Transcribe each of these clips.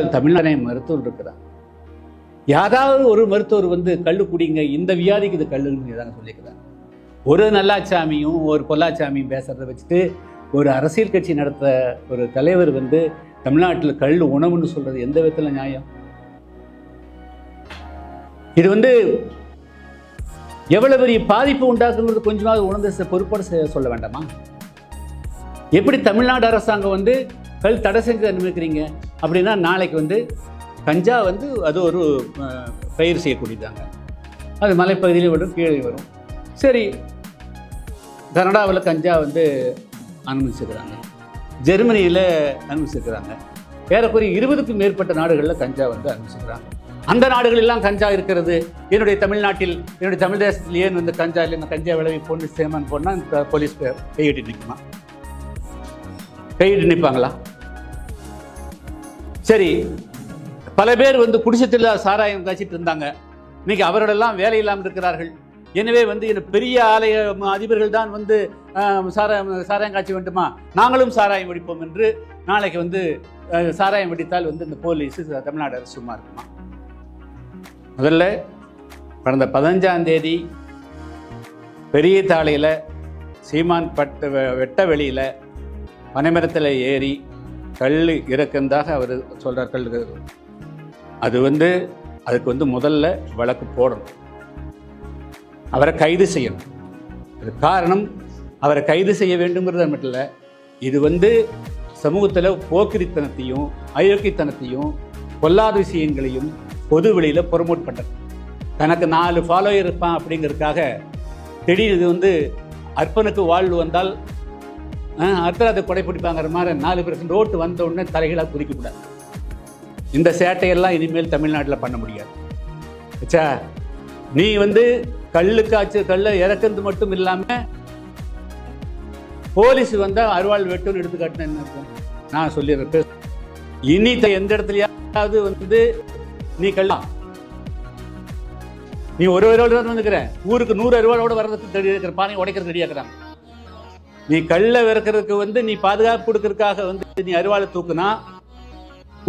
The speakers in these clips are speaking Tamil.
இந்தியாவில் தமிழ்நாடு மருத்துவர் இருக்கிறார். யாராவது ஒரு மருத்துவர் வந்து கல் குடிங்க இந்த வியாதிக்கு இது கல்லுன்னு தாங்க சொல்லிக்கிறாங்க ஒரு நல்லாச்சாமியும் ஒரு பொல்லாச்சாமியும் பேசுறத வச்சுட்டு ஒரு அரசியல் கட்சி நடத்த ஒரு தலைவர் வந்து தமிழ்நாட்டில் கல் உணவுன்னு சொல்றது எந்த விதத்தில் நியாயம்? இது வந்து எவ்வளவு பெரிய பாதிப்பு உண்டாக்குங்கிறது கொஞ்சமாவது உணர்ந்து பொறுப்பாடு சொல்ல வேண்டாமா? எப்படி தமிழ்நாடு அரசாங்கம் வந்து கல் தடை செஞ்சு அனுமதிக்கிறீங்க? அப்படின்னா நாளைக்கு வந்து கஞ்சா வந்து அது ஒரு பயிர் செய்யக்கூடியதாங்க. அது மலைப்பகுதியிலையும் வரும் கீழே வரும். சரி கனடாவில் கஞ்சா வந்து அனுமதிச்சிருக்கிறாங்க. ஜெர்மனியில் அனுமதிச்சிருக்கிறாங்க. ஏறக்குறைய இருபதுக்கும் மேற்பட்ட நாடுகளில் கஞ்சா வந்து அனுமதிச்சிருக்கிறாங்க. அந்த நாடுகளெல்லாம் கஞ்சா இருக்கிறது. என்னுடைய தமிழ்நாட்டில் என்னுடைய தமிழ் தேசத்தில் ஏன் வந்து கஞ்சா இல்லை கஞ்சா விளைவி பொண்ணு சேமன் போனால் இந்த போலீஸ் கையிட்டு நிற்குமா? கையிட்டு நிற்பாங்களா? சரி பல பேர் வந்து குடிசத்தில் சாராயம் காய்ச்சிட்டு இருந்தாங்க. இன்னைக்கு அவர்களெல்லாம் வேலை இல்லாமல் இருக்கிறார்கள். எனவே வந்து இந்த பெரிய ஆலய அதிபர்கள் தான் வந்து சாராயம் சாராயம் காய்ச்ச வேண்டுமா? நாங்களும் சாராயம் வெடிப்போம் என்று நாளைக்கு வந்து சாராயம் வெடித்தால் வந்து இந்த போலீஸ் தமிழ்நாடு அரசு சும்மா இருக்குமா? முதல்ல கடந்த பதினஞ்சாம் தேதி பெரிய தாளையில் சீமான் பட்டு வெட்ட வெளியில் பனைமரத்தில் ஏறி கல் இறக்குந்தாக அவர் சொல்கிறார் கல் அது வந்து அதுக்கு வந்து முதல்ல வழக்கு போடணும். அவரை கைது செய்யணும். அது காரணம் அவரை கைது செய்ய வேண்டுங்கிறது மட்டும் இல்லை இது வந்து சமூகத்தில் போக்கிரித்தனத்தையும் அயோக்கியத்தனத்தையும் பொல்லாத விஷயங்களையும் பொது வெளியில் ப்ரொமோட் பண்ணுறது தனக்கு நாலு ஃபாலோயர் இருப்பான் அப்படிங்கிறதுக்காக திடீர் இது வந்து அர்ப்பனுக்கு வாழ்வு வந்தால் அர்த்தராத்தை கொடைப்பிடிப்பாங்கிற மாதிரி நாலு பெர்சன்ட் ஓட்டு வந்த உடனே தலைகளாக குதிக்கக்கூடாது இந்த சேட்டையெல்லாம் இனிமேல் தமிழ்நாட்டில் பண்ண முடியாது. ஆச்சா நீ வந்து கல்லு காய்ச்சல் கல்லை இறக்குறது மட்டும் இல்லாமல் போலீஸ் வந்தால் அருவாள் வெட்டுன்னு எடுத்து என்ன நான் சொல்லிடுறேன் இனி எந்த இடத்துலயாவது வந்து நீ கல்லா. நீ ஒரு அருவாள் தான் வந்துக்கிற ஊருக்கு நூறு அருவாளோட வர்றதுக்கு ரெடி இருக்கிற பானை உடைக்கிறது ரெடியா இருக்கிறாங்க நீ கல்லை விறக்கிறதுக்கு வந்து நீ பாதுகாப்பு கொடுக்கறதுக்காக வந்து நீ அருவாளை தூக்குனா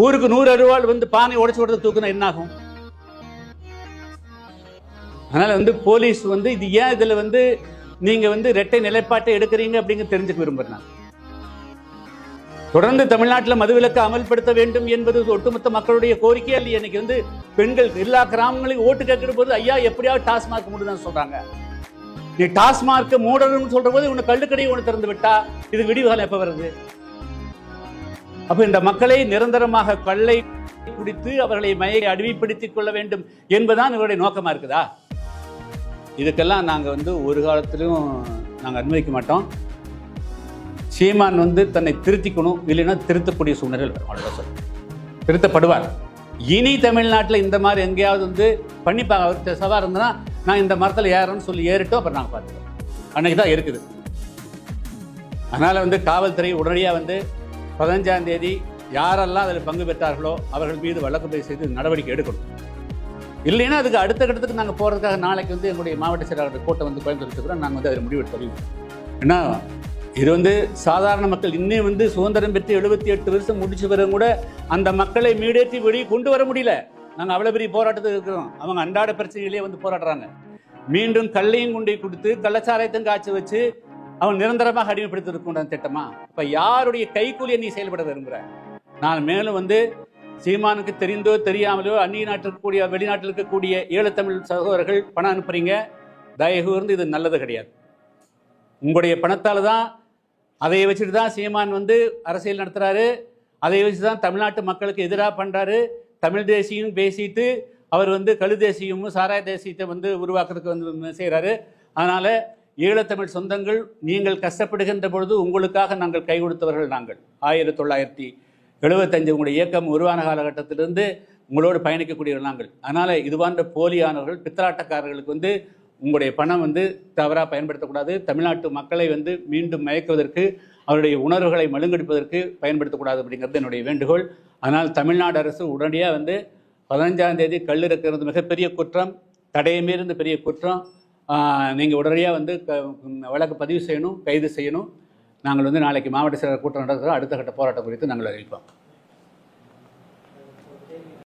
ஊருக்கு நூறு அருவாள் வந்து பானை உடைச்சு கொடுத்து தூக்குனா என்ன ஆகும் அதனால வந்து போலீஸ் வந்து இது ஏன் இதுல வந்து நீங்க வந்து ரெட்டை நிலைப்பாட்டை எடுக்கிறீங்க அப்படிங்க தெரிஞ்சுக்க விரும்புறேன் தொடர்ந்து தமிழ்நாட்டில் மதுவிலக்கு அமல்படுத்த வேண்டும் என்பது ஒட்டுமொத்த மக்களுடைய கோரிக்கை அல்ல. இன்னைக்கு வந்து பெண்கள் எல்லா கிராமங்களையும் ஓட்டு கேட்கிற போது ஐயா எப்படியாவது டாஸ்மாக் மூடுதான் சொல்றாங்க. நீ டாஸ்மார்க் மூடணும்னு சொல்ற போது உன்னை கள்ளுக்கடையை ஒன்று திறந்து விட்டா இது விடிவுகாலம் எப்ப வருது? அப்ப இந்த மக்களை நிரந்தரமாக கள்ளை குடித்து அவர்களை மயை அடிமைப்படுத்திக் கொள்ள வேண்டும் என்பதுதான் இவருடைய நோக்கமா இருக்குதா? இதுக்கெல்லாம் நாங்க வந்து ஒரு காலத்திலும் நாங்க அனுமதிக்க மாட்டோம். சீமான் வந்து தன்னை திருத்திக்கணும் இல்லைன்னா திருத்தக்கூடிய சூழ்நிலை வரும். திருத்தப்படுவார். இனி தமிழ்நாட்டில் இந்த மாதிரி எங்கேயாவது வந்து பண்ணிப்பாங்க. அவர் சவா இருந்தனா நான் இந்த மரத்தில் ஏறேன்னு சொல்லி ஏறிட்டோம் அப்புறம் நாங்கள் பார்த்துக்கோம் அன்னைக்கு தான் இருக்குது. அதனால் வந்து காவல்துறை உடனடியாக வந்து பதினஞ்சாம் தேதி யாரெல்லாம் அதில் பங்கு பெற்றார்களோ அவர்கள் மீது வழக்கு பதிவு செய்து நடவடிக்கை எடுக்கணும். இல்லைன்னா அதுக்கு அடுத்த கட்டத்துக்கு நாங்கள் போகிறதுக்காக நாளைக்கு வந்து எங்களுடைய மாவட்ட செயலாளர் கூட்டம் வந்து கோயம்புத்தூர் நாங்கள் வந்து அதில் முடிவெடுத்து அறிவிப்போம் ஏன்னா இது வந்து சாதாரண மக்கள் இன்னும் வந்து சுதந்திரம் பெற்று எழுபத்தி எட்டு வருஷம் முடிச்சு பிறகு கூட அந்த மக்களை மீடேற்றி வெளியே கொண்டு வர முடியல. நாங்கள் அவ்வளோ பெரிய போராட்டத்தில் இருக்கிறோம். அவங்க அன்றாட பிரச்சனைகளே வந்து போராடுறாங்க. மீண்டும் கல்லையும் குண்டையும் கொடுத்து கள்ளச்சாராயத்தையும் காய்ச்சி வச்சு அவன் நிரந்தரமாக அடிமைப்படுத்திருக்கின்ற திட்டமா? இப்போ யாருடைய கைக்கூலியை நீ செயல்பட விரும்புகிற நான் மேலும் வந்து சீமானுக்கு தெரிந்தோ தெரியாமலோ அந்நிய நாட்டில் இருக்கக்கூடிய வெளிநாட்டில் இருக்கக்கூடிய ஈழத்தமிழ் சகோதரர்கள் பணம் அனுப்புறீங்க. தயவு இது நல்லது கிடையாது. உங்களுடைய பணத்தால் தான் அதை வச்சுட்டு தான் சீமான் வந்து அரசியல் நடத்துகிறாரு அதை வச்சு தான் தமிழ்நாட்டு மக்களுக்கு எதிராக பண்ணுறாரு தமிழ் தேசியம் பேசிட்டு அவர் வந்து கழு தேசியமும் சாராய தேசியத்தை வந்து உருவாக்குறதுக்கு வந்து செய்கிறாரு அதனால் ஈழத்தமிழ் சொந்தங்கள் நீங்கள் கஷ்டப்படுகின்ற பொழுது உங்களுக்காக நாங்கள் கை கொடுத்தவர்கள் நாங்கள். ஆயிரத்தி தொள்ளாயிரத்தி எழுபத்தஞ்சு உங்களுடைய இயக்கம் உருவான காலகட்டத்திலிருந்து உங்களோடு பயணிக்கக்கூடியவர்கள் நாங்கள். அதனால் இதுவான்ற போலியானவர்கள் பித்தலாட்டக்காரர்களுக்கு வந்து உங்களுடைய பணம் வந்து தவறாக பயன்படுத்தக்கூடாது. தமிழ்நாட்டு மக்களை வந்து மீண்டும் மயக்குவதற்கு அவருடைய உணர்வுகளை மழுங்கெடுப்பதற்கு பயன்படுத்தக்கூடாது அப்படிங்கிறது என்னுடைய வேண்டுகோள். அதனால் தமிழ்நாடு அரசு உடனடியாக வந்து பதினஞ்சாம் தேதி கல் இருக்கிறது மிகப்பெரிய குற்றம் தடையை மீறிந்த பெரிய குற்றம். நீங்கள் உடனடியாக வந்து க வழக்கு பதிவு செய்யணும் கைது செய்யணும். நாங்கள் வந்து நாளைக்கு மாவட்ட செயலர் கூட்டம் நடத்துகிறோம் அடுத்த கட்ட போராட்டம் குறித்து நாங்கள் அறிவிப்போம்.